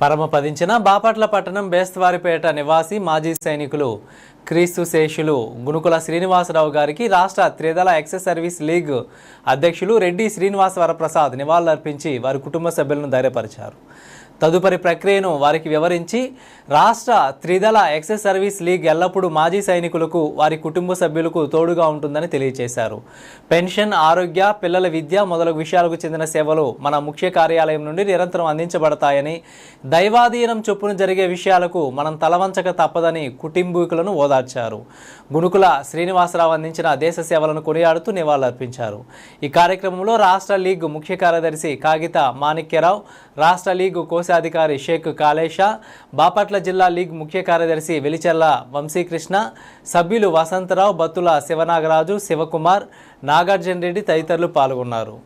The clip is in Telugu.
పరమపదించిన బాపట్ల పట్టణం బేస్తవారిపేట నివాసి మాజీ సైనికులు క్రీస్తు శేషులు గునుకుల శ్రీనివాసరావు గారికి రాష్ట్ర త్రిదళ ఎక్సెస్ సర్వీస్ లీగ్ అధ్యక్షులు రెడ్డి శ్రీనివాస వరప్రసాద్ నివాళులర్పించి వారి కుటుంబ సభ్యులను ధైర్యపరిచారు. తదుపరి ప్రక్రియను వారికి వివరించి రాష్ట్ర త్రిదళ ఎక్సెస్ సర్వీస్ లీగ్ ఎల్లప్పుడూ మాజీ సైనికులకు వారి కుటుంబ సభ్యులకు తోడుగా ఉంటుందని తెలియజేశారు పెన్షన్ ఆరోగ్య పిల్లల విద్య మొదలగు విషయాలకు చెందిన సేవలు మన ముఖ్య కార్యాలయం నుండి నిరంతరం అందించబడతాయని దైవాధీనం చొప్పున జరిగే విషయాలకు మనం తలవంచక తప్పదని కుటుంబీకులను ఓదార్చారు. గుణుకుల శ్రీనివాసరావు అందించిన దేశ సేవలను కొనియాడుతూ నివాళులర్పించారు. ఈ కార్యక్రమంలో రాష్ట్ర లీగ్ ముఖ్య కార్యదర్శి కాగిత మాణిక్యరావు రాష్ట్ర లీగ్ కోశాధికారి షేక్ కాళేషా బాపట్ల జిల్లా లీగ్ ముఖ్య కార్యదర్శి వెలిచెల్ల వంశీకృష్ణ సభ్యులు వసంతరావు బత్తుల శివనాగరాజు శివకుమార్ నాగార్జున రెడ్డి తదితరులు పాల్గొన్నారు.